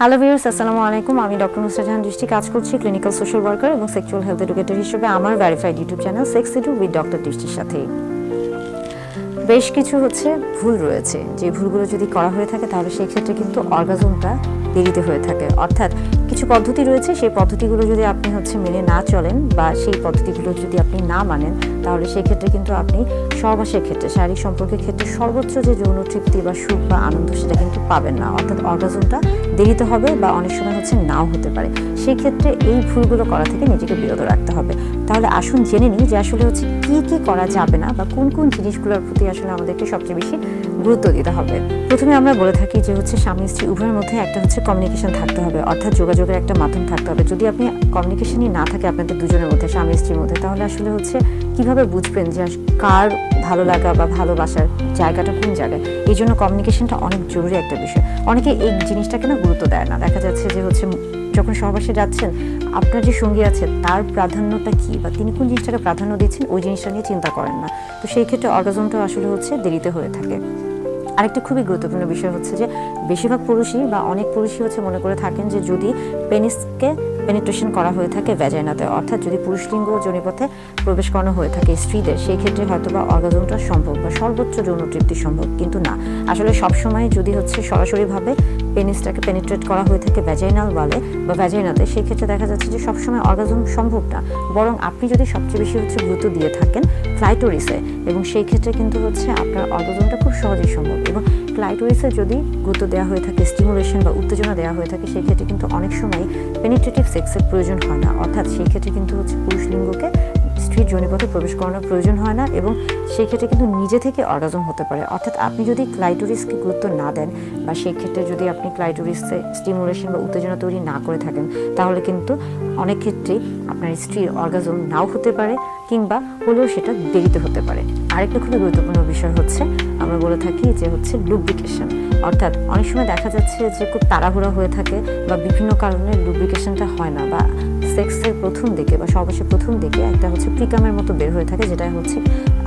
Hello viewers আসসালামু আলাইকুম। আমি ডক্টর নুসরাত জাহান, দৃষ্টি কাজ করছি ক্লিনিক্যাল সোশ্যাল ওয়ার্কার এবং সেক্সুয়াল হেলথ এডুকেটর হিসেবে আমার verified YouTube channel sex edu with doctor দৃষ্টির সাথে। বেশ কিছু হচ্ছে ভুল রয়েছে। যে ভুলগুলো যদি করা হয়ে থাকে তাহলে সেই ক্ষেত্রে কিন্তু অর্গাজমটা দেরিতে হয়ে থাকে। অর্থাৎ কিছু পদ্ধতি রয়েছে, সেই পদ্ধতিগুলো যদি আপনি হচ্ছে মেনে না চলেন বা সেই পদ্ধতিগুলো যদি আপনি না মানেন, তাহলে সেই ক্ষেত্রে কিন্তু আপনি সহবাসের ক্ষেত্রে, শারীরিক সম্পর্কের ক্ষেত্রে সর্বোচ্চ যে যৌন তৃপ্তি বা সুখ বা আনন্দ সেটা কিন্তু পাবেন না। অর্থাৎ অর্গাজমটা দেরিতে হবে বা অনেক সময় হচ্ছে নাও হতে পারে। সেই ক্ষেত্রে এই ভুলগুলো করা থেকে নিজেকে বিরত রাখতে হবে। তাহলে আসুন জেনে নিই যে আসলে হচ্ছে কী কী করা যাবে না বা কোন কোন জিনিসগুলোর প্রতি আসলে আমাদেরকে সবচেয়ে বেশি গুরুত্ব দিতে হবে। প্রথমে আমরা বলে থাকি যে হচ্ছে স্বামী স্ত্রী, উভয়ের মধ্যে একটা হচ্ছে কমিউনিকেশন থাকতে হবে, অর্থাৎ যোগাযোগের একটা মাধ্যম থাকতে হবে। যদি আপনি কমিউনিকেশনই না থাকে আপনাদের দুজনের মধ্যে, স্বামী স্ত্রীর মধ্যে, তাহলে আসলে হচ্ছে কীভাবে বুঝবেন যে কার ভালো লাগা বা ভালোবাসার জায়গাটা কোন জায়গায়? এই জন্য কমিউনিকেশনটা অনেক জরুরি একটা বিষয়। অনেকে এই জিনিসটাকে না গুরুত্ব দেয় না। দেখা যাচ্ছে যে হচ্ছে যখন সহবাসে যাচ্ছেন, আপনার যে সঙ্গী আছে, তার প্রাধান্যটা কি বা তিনি কোন জিনিসটাকে প্রাধান্য দিচ্ছেন, ওই জিনিসটা নিয়ে চিন্তা করেন না। তো সেই ক্ষেত্রে অর্গাজমটা আসলে হচ্ছে দেরিতে হয়ে থাকে। আরেকটা খুবই গুরুত্বপূর্ণ বিষয় হচ্ছে যে বেশিরভাগ পুরুষই বা অনেক পুরুষই হচ্ছে মনে করে থাকেন যে যদি পেনিসকে পেনিট্রেশন করা হয়ে থাকে ভ্যাজাইনাতে অর্থাৎ যদি পুরুষলিঙ্গ জনিপথে প্রবেশ করানো হয়ে থাকে স্ত্রীদের, সেই ক্ষেত্রে হয়তো বা অর্গাজমটা সম্ভব বা সর্বোচ্চ যৌন তৃপ্তি সম্ভব, কিন্তু না। আসলে সবসময় যদি হচ্ছে সরাসরিভাবে পেনিসটাকে পেনিট্রেট করা হয়ে থাকে ভ্যাজাইনাল ওয়ালে বা ভ্যাজাইনাতে সেই ক্ষেত্রে দেখা যাচ্ছে যে সবসময় অর্গাজম সম্ভব না। বরং আপনি যদি সবচেয়ে বেশি হচ্ছে গুরুত্ব দিয়ে থাকেন ক্লাইটোরিসে। এবং সেই ক্ষেত্রে কিন্তু হচ্ছে আপনার অর্গজমটা খুব সহজেই সম্ভব। এবং ক্লাইটোরিসে যদি গুরুত্ব দেওয়া হয়ে থাকে, স্টিমুলেশন বা উত্তেজনা দেওয়া হয়ে থাকে, সেই ক্ষেত্রে কিন্তু অনেক সময় পেনিট্রেটিভ সেক্সের প্রয়োজন হয় না। অর্থাৎ সেই ক্ষেত্রে কিন্তু হচ্ছে পুরুষ লিঙ্গকে স্ত্রীর জনিপথে প্রবেশ করানোর প্রয়োজন হয় না এবং সেক্ষেত্রে কিন্তু নিজে থেকে অর্গাজম হতে পারে। অর্থাৎ আপনি যদি ক্লাইটোরিসকে গুরুত্ব না দেন বা সেক্ষেত্রে যদি আপনি ক্লাইটোরিসে স্টিমুলেশন বা উত্তেজনা তৈরি না করে থাকেন, তাহলে কিন্তু অনেক ক্ষেত্রেই আপনার স্ত্রীর অর্গাজম নাও হতে পারে কিংবা হলেও সেটা দেরিতে হতে পারে। আরেকটা খুবই গুরুত্বপূর্ণ বিষয় হচ্ছে, আমরা বলে থাকি যে হচ্ছে লুব্রিকেশন অর্থাৎ অনেক সময় দেখা যাচ্ছে যে খুব তাড়াহুড়া হয়ে থাকে বা বিভিন্ন কারণে লুব্রিকেশনটা হয় না বা সেক্সের প্রথম দিকে বা সহবাসের প্রথম দিকে একটা হচ্ছে প্রিকামের মতো বের হয়ে থাকে, যেটা হচ্ছে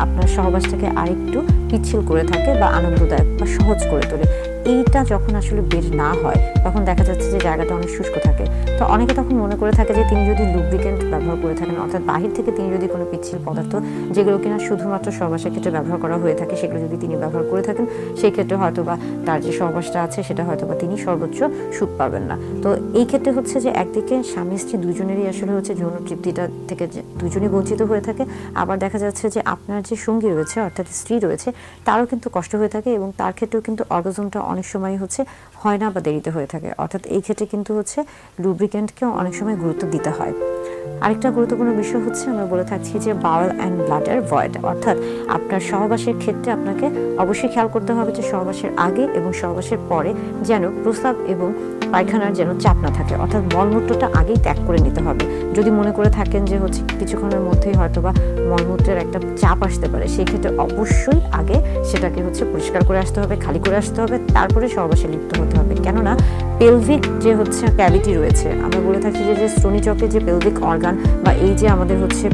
আপনার সহবাসটাকে আরেকটু পিছিল করে থাকে বা আনন্দদায়ক বা সহজ করে তোলে। এইটা যখন আসলে বের না হয়, তখন দেখা যাচ্ছে যে জায়গাটা অনেক শুষ্ক থাকে। তো অনেকে তখন মনে করে থাকে যে তিনি যদি লুব্রিকেন্ট ব্যবহার করে থাকেন, অর্থাৎ বাহির থেকে তিনি যদি কোনো পিচ্ছিল পদার্থ, যেগুলো কিনা শুধুমাত্র সহবাসের ক্ষেত্রে ব্যবহার করা হয়ে থাকে, সেগুলো যদি তিনি ব্যবহার করে থাকেন সেই ক্ষেত্রে হয়তো বা তার যে সহবাসটা আছে, সেটা হয়তো বা তিনি সর্বোচ্চ সুখ পাবেন না। তো এই ক্ষেত্রে হচ্ছে যে একদিকে স্বামী স্ত্রী দুজনেরই আসলে হচ্ছে যৌন তৃপ্তিটা থেকে দুজনই বঞ্চিত হয়ে থাকে। আবার দেখা যাচ্ছে যে আপনার যে সঙ্গী রয়েছে, অর্থাৎ স্ত্রী রয়েছে, তারও কিন্তু কষ্ট হয়ে থাকে এবং তার ক্ষেত্রেও কিন্তু অর্গাজমটা অনেক সময় হচ্ছে হয় না বা দেরিতে হয়ে থাকে। অর্থাৎ এই ক্ষেত্রে কিন্তু হচ্ছে লুব্রিকেন্টকেও অনেক সময় গুরুত্ব দিতে হয়। আরেকটা গুরুত্বপূর্ণ বিষয় হচ্ছে আমরা বলে থাকছি যে বাওয়াল অ্যান্ড ব্লাডার ভয়েড অর্থাৎ আপনার সহবাসের ক্ষেত্রে আপনাকে অবশ্যই খেয়াল করতে হবে যে সহবাসের আগে এবং সহবাসের পরে যেন প্রস্রাব এবং পায়খানার যেন চাপ না থাকে, অর্থাৎ মলমূত্রটা আগেই ত্যাগ করে নিতে হবে। যদি মনে করে থাকেন যে হচ্ছে কিছুক্ষণের মধ্যেই হয়তো বা মলমূত্রের একটা চাপ আসতে পারে, সেই ক্ষেত্রে অবশ্যই আগে সেটাকে হচ্ছে পরিষ্কার করে আসতে হবে, খালি করে আসতে হবে, তারপরে সহবাসে লিপ্ত হতে হবে। কেননা পেলভিক যে হচ্ছে ক্যাভিটি রয়েছে, আমরা বলে থাকি যে যে শ্রোণীচকে যে পেলভিক অর্গান বা এই যে আমাদের হচ্ছে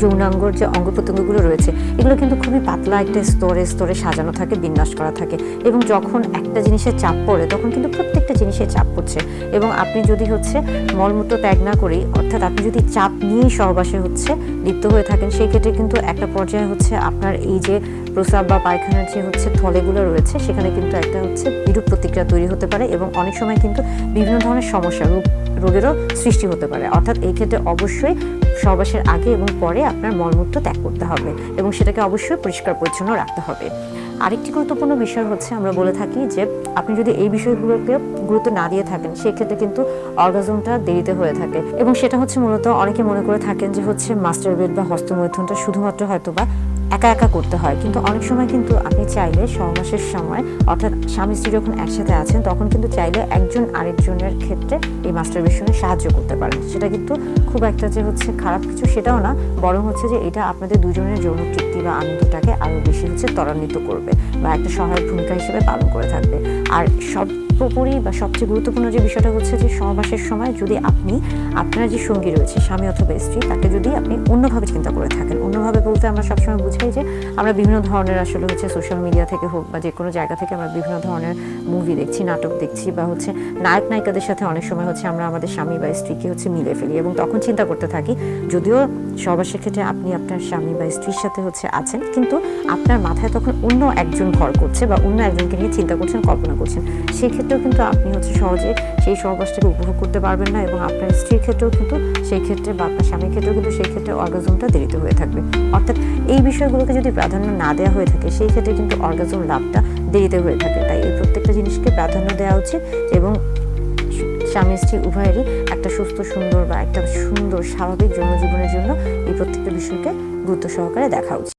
যৌনাঙ্গর যে অঙ্গ প্রত্যঙ্গগুলো রয়েছে, এগুলো কিন্তু খুবই পাতলা একটা স্তরে স্তরে সাজানো থাকে, বিন্যাস করা থাকে এবং যখন একটা জিনিসের চাপ পড়ে, তখন কিন্তু প্রত্যেকটা জিনিসের চাপ পড়ছে এবং আপনি যদি হচ্ছে মলমূত্র ত্যাগ না করেই, অর্থাৎ আপনি যদি চাপ নিয়েই সহবাসে হচ্ছে লিপ্ত হয়ে থাকেন, সেই ক্ষেত্রে কিন্তু একটা পর্যায়ে হচ্ছে আপনার এই যে প্রস্রাব বা পায়খানার যে হচ্ছে থলেগুলো রয়েছে, সেখানে কিন্তু একটা হচ্ছে বিরূপ প্রতিক্রিয়া তৈরি হতে পারে এবং অনেক সময় কিন্তু বিভিন্ন ধরনের সমস্যা রোগ, রোগেরও সৃষ্টি হতে পারে। অর্থাৎ এই ক্ষেত্রে অবশ্যই সহবাসের আগে এবং পরে আপনার মলমূত্র ত্যাগ করতে হবে এবং সেটাকে অবশ্যই পরিষ্কার পরিচ্ছন্ন রাখতে হবে। আরেকটি গুরুত্বপূর্ণ বিষয় হচ্ছে, আমরা বলে থাকি যে, আপনি যদি এই বিষয়গুলোকে গুরুত্ব না দিয়ে থাকেন, সেক্ষেত্রে কিন্তু অর্গাজমটা দেরিতে হয়ে থাকে এবং সেটা হচ্ছে মূলত অনেকে মনে করে থাকেন যে, হচ্ছে মাস্টার বেড বা হস্তমৈথুনটা শুধুমাত্র হয়তো বা একা একা করতে হয়। কিন্তু অনেক সময় কিন্তু আপনি চাইলে সহবাসের সময়, অর্থাৎ স্বামী স্ত্রী যখন একসাথে আছেন, তখন কিন্তু চাইলে একজন আরেকজনের ক্ষেত্রে এই মাস্টারবেশনে সাহায্য করতে পারেন। সেটা কিন্তু খুব একটা যে হচ্ছে খারাপ কিছু সেটাও না, বরং হচ্ছে যে এটা আপনাদের দুজনের যৌন তৃপ্তি বা আনন্দটাকে আরও বেশি হচ্ছে ত্বরান্বিত করবে বা একটা সহায়ক ভূমিকা হিসেবে পালন করে থাকবে। আর সব সর্বোপরি বা সবচেয়ে গুরুত্বপূর্ণ যে বিষয়টা হচ্ছে যে সহবাসের সময় যদি আপনি, আপনার যে সঙ্গী রয়েছে, স্বামী অথবা স্ত্রী, তাকে যদি আপনি অন্যভাবে চিন্তা করে থাকেন। অন্যভাবে বলতে আমরা সবসময় বুঝাই যে আমরা বিভিন্ন ধরনের আসলে হচ্ছে সোশ্যাল মিডিয়া থেকে হোক বা যে কোনো জায়গা থেকে আমরা বিভিন্ন ধরনের মুভি দেখছি, নাটক দেখছি বা হচ্ছে নায়ক নায়িকাদের সাথে অনেক সময় হচ্ছে আমরা আমাদের স্বামী বা স্ত্রীকে হচ্ছে মিলে ফেলি এবং তখন চিন্তা করতে থাকি, যদিও সহবাসের ক্ষেত্রে আপনি আপনার স্বামী বা স্ত্রীর সাথে হচ্ছে আছেন, কিন্তু আপনার মাথায় তখন অন্য একজন ঘর করছে বা অন্য একজনকে নিয়ে চিন্তা করছেন, কল্পনা করছেন। সেই ক্ষেত্রেও কিন্তু আপনি হচ্ছে সহজে সেই সহবাসটাকে উপভোগ করতে পারবেন না এবং আপনার স্ত্রীর ক্ষেত্রেও কিন্তু সেই ক্ষেত্রে বা আপনার স্বামীর ক্ষেত্রেও কিন্তু সেই ক্ষেত্রে অর্গাজমটা দেরিতে হয়ে থাকবে। অর্থাৎ এই বিষয়গুলোকে যদি প্রাধান্য না দেওয়া হয়ে থাকে, সেই ক্ষেত্রে কিন্তু অর্গাজম লাভটা দেরিতে হয়ে থাকে। তাই এই প্রত্যেকটা জিনিসকে প্রাধান্য দেওয়া উচিত এবং স্বামী স্ত্রী উভয়েরই একটা সুস্থ, সুন্দর বা একটা সুন্দর, স্বাভাবিক জনজীবনের জন্য এই প্রত্যেকটা বিষয়কে গুরুত্ব সহকারে দেখা উচিত।